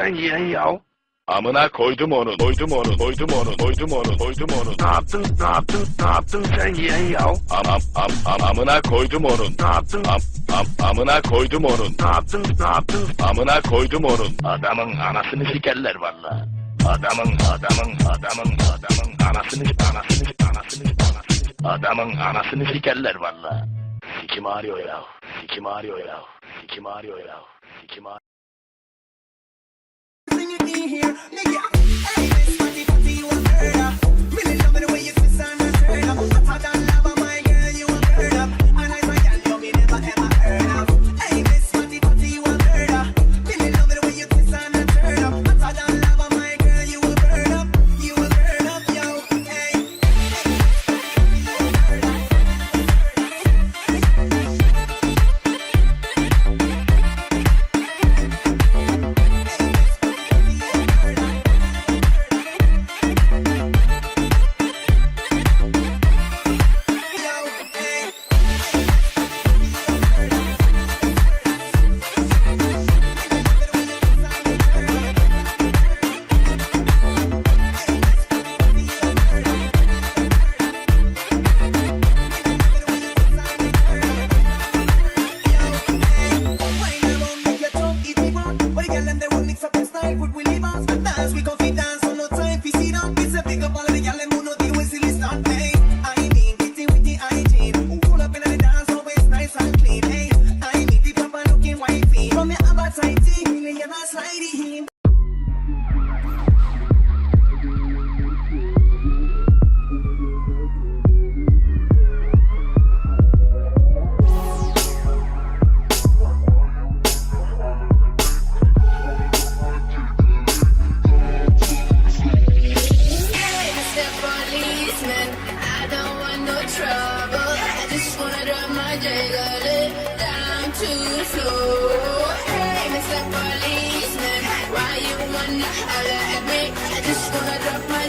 sen yeğen yav? Amına koydum onu, koydum onu, koydum onu, koydum onu, koydum onu. Ne yaptın, ne yaptın, ne yaptın sen yeğen yav? Am am am am amına koydum onun. Ne yaptın, Am am amına koydum onun. ne yaptın, ne yaptın? Amına koydum onun. Adamın anasını sikerler valla. Adamın, adamın, adamın, adamın anasını, anasını, anasını, anasını. Adamın anasını sikerler valla. Sikim ağrıyor ya, sikim ağrıyor ya, sikim ağrıyor ya, sikim ağrıyor. Nigga. Hey, Miss Fatty, fatty, you a murder. Why you wanna holler at me? I just wanna drop my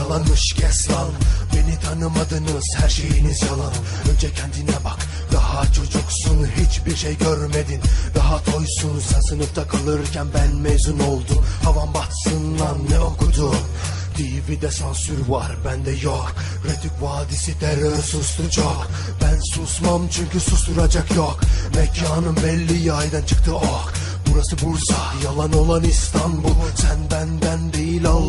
yalanmış kes lan Beni tanımadınız her şeyiniz yalan. Önce kendine bak daha çocuksun Hiçbir şey görmedin. Daha toysun Sen sınıfta kalırken ben mezun oldum. Havan batsın lan ne okudun? TV'de sansür var bende yok. Retük Vadisi terör sustu çok. Ben susmam çünkü susturacak yok. Mekanım belli yaydan çıktı ok. Burası Bursa Yalan olan İstanbul. Sen benden değil bu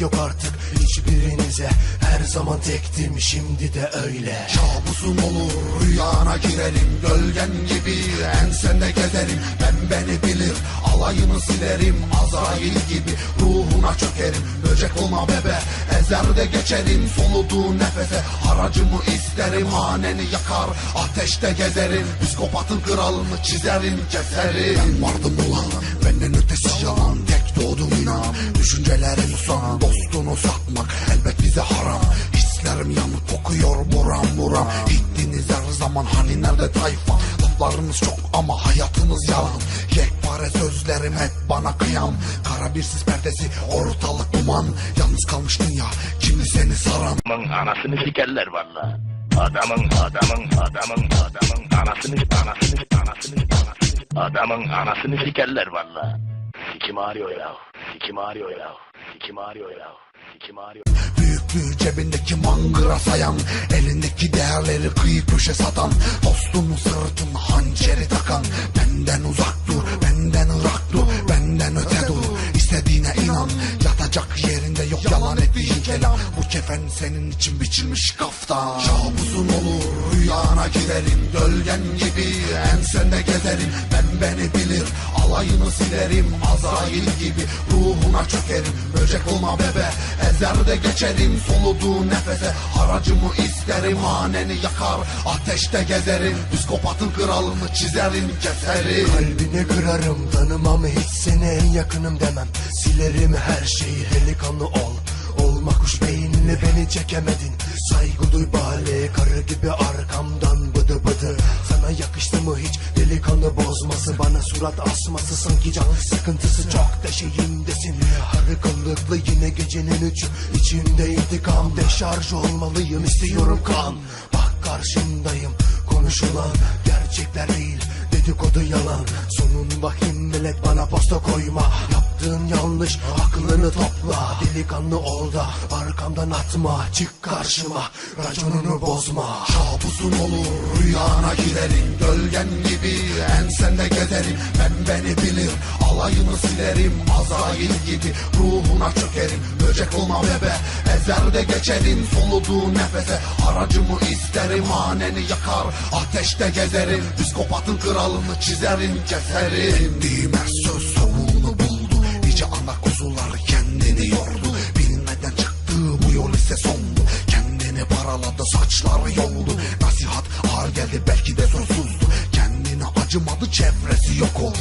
Yok artık hiçbirinize. Her zaman tektim şimdi de öyle. Kabusun olur rüyana girerim Gölgen gibi ensende gezerim. Ben beni bilir alayını silerim. Azrail gibi ruhuna çökerim. Böcek olma bebe ezerde geçerim. Soluduğu nefese haracımı isterim. Haneni yakar ateşte gezerim. Psikopatın kralını çizerim keserim. Ben vardım ulan benden ötesi yalan. Tek doğdum inan düşüncelerim son Dostunu satmak elbet bize haram. Hislerim yanıp kokuyor buram buram. Gittiniz her zaman hani nerede tayfa? Laflarınız çok ama hayatınız yalan. Yekpare sözlerim hep bana kıyam Kara bir sis perdesi ortalık duman. Yalnız kalmış dünya kimdi seni saran? Anasını sikerler valla. Adamın adamın adamın adamın anasını anasını anasını anasını. Adamın anasını sikerler valla. Sikim ağrıyor ya. Sikim ağrıyor ya. Sikim ağrıyor ya. Sikim ağrıyor. Büyüklüğü cebindeki mangıra sayan Elindeki değerleri kıyı köşe satan Dostunu sırtına hançeri takan Benden uzak dur, benden ırak dur Benden öte dur, istediğine inan Yatacak yerinde yok yalan ettiğin kelam Bu kefen senin için biçilmiş kaftan olur, rüyana girerim Gölgen gibi ensende gezerim. Ben beni bilir, alayını silerim Azrail gibi ruhuna çökerim. Böcek olma bebe, ezerde geçerim Soluduğu nefese. Haracımı isterim Haneni yakar, ateşte gezerim. Psikopatın kralını çizerim, keserim. Kalbini kırarım tanımam hiç seni en yakınım demem. Silerim her şeyi delikanlı ol. Olma kuş beyinli beni çekemedin. Saygı duy bale karı gibi arkamdan bozması Bana surat asması sanki can sıkıntısı. Çok da şeyimdesin. Harı kıllıklı yine gecenin üçü içimde intikam Deşarj olmalıyım. İstiyorum kan. Bak karşındayım. Konuşulan gerçekler değil. Dedikodu yalan. Sonun vahim millet bana posta koyma Yaptığın yanlış aklını topla. Delikanlı ol da arkamdan atma. Çık karşıma raconunu bozma. Kabusun olur rüyana girerim. Gölgen gibi ensende gezerim. Ben beni bilir alayını silerim. Azrail gibi ruhuna çökerim. Böcek olma bebe ezerde geçerim. Soluduğu nefese haracımı isterim. Haneni yakar ateşte gezerim. Psikopatın kralını çizerim keserim. Her bakışları yoldu. Nasihat ağır geldi belki de sonsuzdu Kendine acımadı çevresi yok oldu.